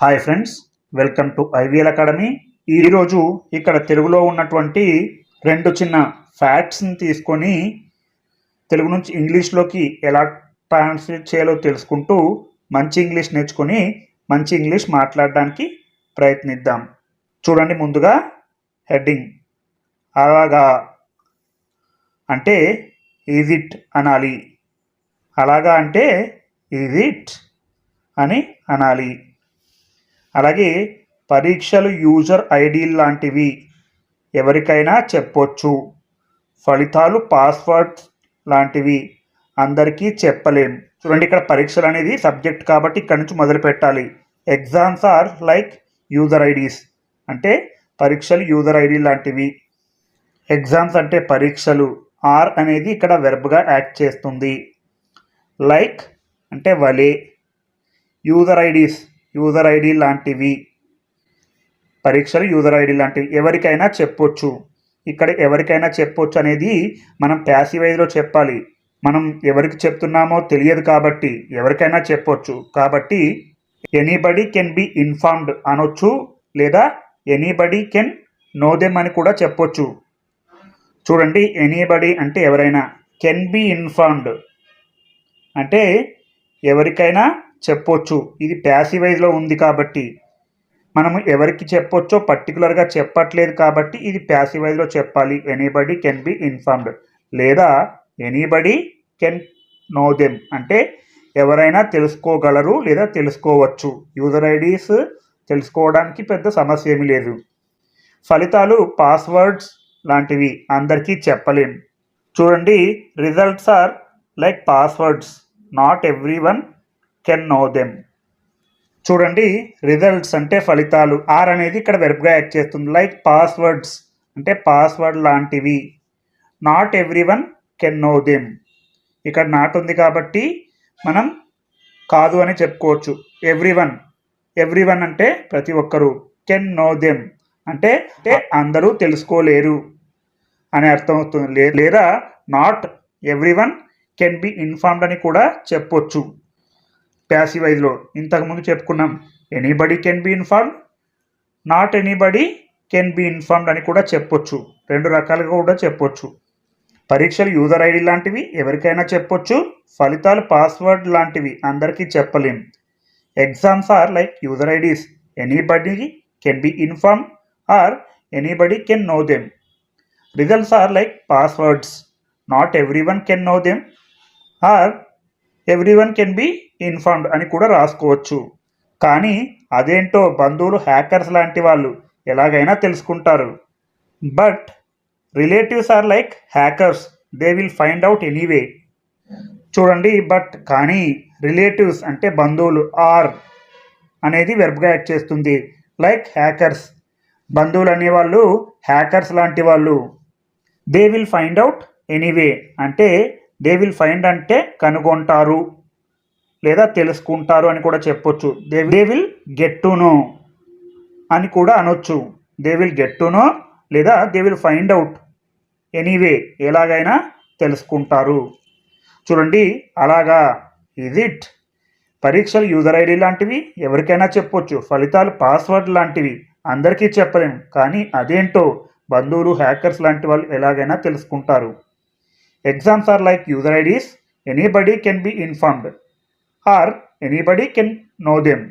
Hi friends welcome to IVL academy. ఈరోజు ఇక్కడ తెలుగులో ఉన్నటువంటి రెండు చిన్న ఫ్యాక్ట్స్ని తీసుకొని తెలుగు నుంచి ఇంగ్లీష్లోకి ఎలా ట్రాన్స్లేట్ చేయాలో తెలుసుకుంటూ మంచి ఇంగ్లీష్ నేర్చుకొని మంచి ఇంగ్లీష్ మాట్లాడడానికి ప్రయత్నిద్దాం. చూడండి ముందుగా హెడ్డింగ్. అలాగా అంటే ఈజ్ ఇట్ అనాలి. అలాగా అంటే ఈజ్ ఇట్ అని అనాలి. అలాగే పరీక్షలు యూజర్ ఐడి లాంటివి ఎవరికైనా చెప్పొచ్చు. ఫలితాలు పాస్వర్డ్స్ లాంటివి అందరికీ చెప్పలేం. చూడండి ఇక్కడ పరీక్షలు అనేది సబ్జెక్ట్ కాబట్టి ఇక్కడ నుంచి మొదలు పెట్టాలి. Exams are like user IDs. అంటే పరీక్షలు యూజర్ ఐడి లాంటివి. ఎగ్జామ్స్ అంటే పరీక్షలు. ఆర్ అనేది ఇక్కడ వెర్బ్గా యాక్ట్ చేస్తుంది. లైక్ అంటే వలే. User IDs. యూజర్ ఐడి లాంటివి. పరీక్షలు యూజర్ ఐడి లాంటివి. ఎవరికైనా చెప్పొచ్చు. ఇక్కడ ఎవరికైనా చెప్పొచ్చు అనేది మనం ప్యాసివైజ్లో చెప్పాలి. మనం ఎవరికి చెప్తున్నామో తెలియదు కాబట్టి ఎవరికైనా చెప్పొచ్చు. కాబట్టి ఎనీబడి కెన్ బి ఇన్ఫార్మ్డ్ అనొచ్చు లేదా ఎనీబడి కెన్ నో దెమ్ అని కూడా చెప్పొచ్చు. చూడండి ఎనీబడి అంటే ఎవరైనా. కెన్ బి ఇన్ఫార్మ్డ్ అంటే ఎవరికైనా చెప్పొచ్చు. ఇది ప్యాసివైజ్లో ఉంది కాబట్టి మనము ఎవరికి చెప్పొచ్చో పర్టికులర్గా చెప్పట్లేదు కాబట్టి ఇది ప్యాసివైజ్లో చెప్పాలి. ఎనీబడి కెన్ బి ఇన్ఫార్మ్డ్ లేదా ఎనీబడి కెన్ నో దెమ్ అంటే ఎవరైనా తెలుసుకోగలరు లేదా తెలుసుకోవచ్చు. యూజర్ ఐడీస్ తెలుసుకోవడానికి పెద్ద సమస్య ఏమీ లేదు. ఫలితాలు పాస్వర్డ్స్ లాంటివి అందరికీ చెప్పలేం. చూడండి results are like passwords not everyone can know them చూడండి రిజల్ట్స్ అంటే ఫలితాలు. ఆర్ అనేది ఇక్కడ వెర్బ్గా యాక్ట్ చేస్తుంది. లైక్ పాస్వర్డ్స్ అంటే పాస్వర్డ్ లాంటివి. Not everyone can know them ఇక్కడ నాట్ ఉంది కాబట్టి మనం కాదు అని చెప్పుకోవచ్చు. ఎవ్రీ వన్ ఎవ్రీ వన్ అంటే ప్రతి ఒక్కరూ. కెన్ నో దెమ్ అంటే అంటే అందరూ తెలుసుకోలేరు అని అర్థం అవుతుంది. లేదా not everyone can be informed అని కూడా చెప్పొచ్చు. ప్యాసివైజ్లో ఇంతకుముందు చెప్పుకున్నాం anybody can be inform not anybody can be informed అని కూడా చెప్పొచ్చు. రెండు రకాలుగా కూడా చెప్పొచ్చు. పరీక్షలు యూజర్ ఐడి లాంటివి ఎవరికైనా చెప్పొచ్చు. ఫలితాలు పాస్వర్డ్ లాంటివి అందరికీ చెప్పలేం. Exams are like user IDs anybody can be inform or anybody can know them results are like passwords not everyone can know them or everyone can be informed అని కూడా రాసుకోవచ్చు. కానీ అదేంటో బంధువులు హ్యాకర్స్ లాంటి వాళ్ళు ఎలాగైనా తెలుసుకుంటారు. But relatives are like hackers. They will find out anyway. చూడండి బట్ కానీ రిలేటివ్స్ అంటే బంధువులు ఆర్ అనేది వెర్బ్గా యాడ్ చేస్తుంది. Like hackers. బంధువులు అనేవాళ్ళు హ్యాకర్స్ లాంటి వాళ్ళు. They will find out anyway. అంటే దే విల్ ఫైండ్ అంటే కనుగొంటారు లేదా తెలుసుకుంటారు అని కూడా చెప్పొచ్చు. They they will get to know అని కూడా అనొచ్చు. They will get to know లేదా they will find out anyway ఎలాగైనా తెలుసుకుంటారు. చూడండి అలాగా ఇది ఇట్ పరీక్షలు యూజర్ ఐడి లాంటివి ఎవరికైనా చెప్పొచ్చు. ఫలితాలు పాస్వర్డ్ లాంటివి అందరికీ చెప్పలేం. కానీ అదేంటో బంధువులు హ్యాకర్స్ లాంటి వాళ్ళు ఎలాగైనా తెలుసుకుంటారు. Exams are like user IDs anybody can be informed or anybody can know them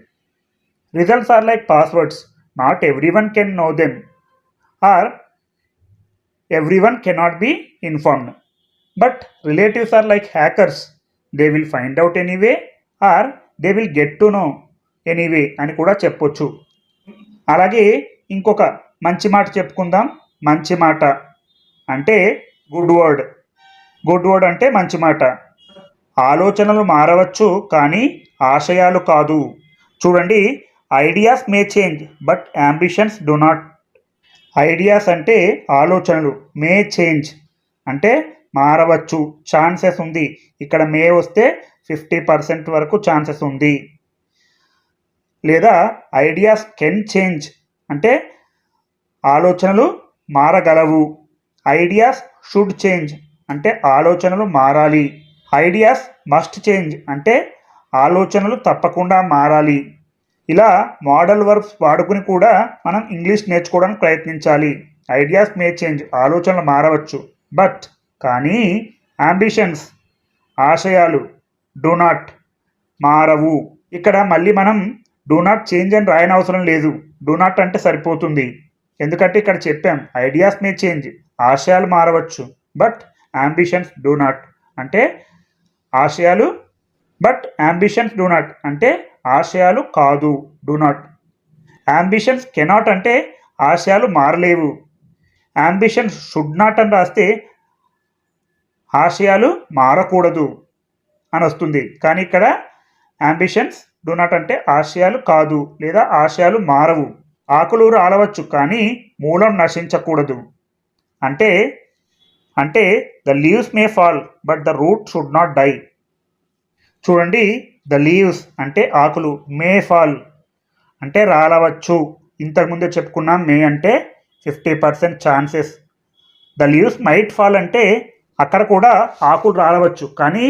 results are like passwords not everyone can know them or everyone cannot be informed but relatives are like hackers they will find out anyway or they will get to know anyway అని కూడా చెప్పొచ్చు. అలాగే ఇంకొక మంచి మాట చెప్పుకుందాం. మంచి మాట అంటే గుడ్ వర్డ్ గుడ్ వర్డ్ అంటే మంచి మాట. ఆలోచనలు మారవచ్చు కానీ ఆశయాలు కాదు. చూడండి ideas may change but ambitions do not. Ideas అంటే ఆలోచనలు మే చేంజ్ అంటే మారవచ్చు ఛాన్సెస్ ఉంది. ఇక్కడ మే వస్తే ఫిఫ్టీ పర్సెంట్ వరకు ఛాన్సెస్ ఉంది. లేదా ఐడియాస్ కెన్ చేంజ్ అంటే ఆలోచనలు మారగలవు. ఐడియాస్ షుడ్ చేంజ్ అంటే ఆలోచనలు మారాలి. ఐడియాస్ మస్ట్ చేంజ్ అంటే ఆలోచనలు తప్పకుండా మారాలి. ఇలా మోడల్ వర్బ్స్ వాడుకుని కూడా మనం ఇంగ్లీష్ నేర్చుకోవడానికి ప్రయత్నించాలి. ఐడియాస్ మే చేంజ్ ఆలోచనలు మారవచ్చు. బట్ కానీ అంబిషన్స్ ఆశయాలు డూ నాట్ మారవు. ఇక్కడ మళ్ళీ మనం డూ నాట్ చేంజ్ అని రాయనవసరం లేదు. డూ నాట్ అంటే సరిపోతుంది. ఎందుకంటే ఇక్కడ చెప్పాం ఐడియాస్ మే చేంజ్ ఆశయాలు మారవచ్చు. బట్ అంబిషన్స్ డూ నాట్ అంటే ఆశయాలు బట్ అంబిషన్స్ డూ నాట్ అంటే ఆశయాలు కాదు డూ నాట్ అంబిషన్స్ కెనాట్ అంటే ఆశయాలు మారలేవు. అంబిషన్స్ షుడ్ నాట్ అని రాస్తే ఆశయాలు మారకూడదు అని వస్తుంది. కానీ ఇక్కడ అంబిషన్స్ డూ నాట్ అంటే ఆశయాలు కాదు లేదా ఆశయాలు మారవు. ఆకులు రాలవచ్చు కానీ మూలం నశించకూడదు. అంటే అంటే the leaves may fall but the root should not die చూడండి ద లీవ్స్ అంటే ఆకులు మే ఫాల్ అంటే రాలవచ్చు. ఇంతకుముందే చెప్పుకున్నాం మే అంటే fifty percent chances the leaves might fall అంటే అక్కడ కూడా ఆకులు రాలవచ్చు కానీ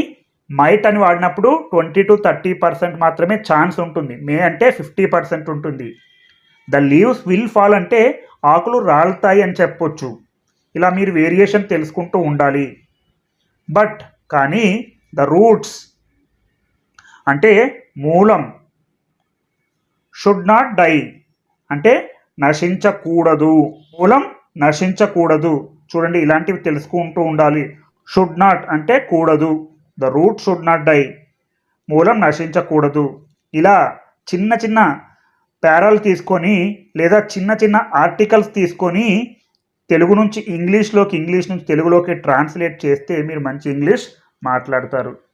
మైట్ అని వాడినప్పుడు ట్వంటీ టు థర్టీ పర్సెంట్ మాత్రమే ఛాన్స్ ఉంటుంది. మే అంటే ఫిఫ్టీ పర్సెంట్ ఉంటుంది. ద లీవ్స్ విల్ ఫాల్ అంటే ఆకులు రాలుతాయి అని చెప్పొచ్చు. ఇలా మీరు వేరియేషన్ తెలుసుకుంటూ ఉండాలి. బట్ కానీ ద రూట్స్ అంటే మూలం షుడ్ నాట్ డై అంటే నశించకూడదు. మూలం నశించకూడదు. చూడండి ఇలాంటివి తెలుసుకుంటూ ఉండాలి. షుడ్ నాట్ అంటే కూడదు. The root should not die మూలం నశించకూడదు. ఇలా చిన్న చిన్న పేరాలు తీసుకొని లేదా చిన్న చిన్న ఆర్టికల్స్ తీసుకొని తెలుగు నుంచి ఇంగ్లీష్లోకి ఇంగ్లీష్ నుంచి తెలుగులోకి ట్రాన్స్లేట్ చేస్తే మీరు మంచి ఇంగ్లీష్ మాట్లాడతారు.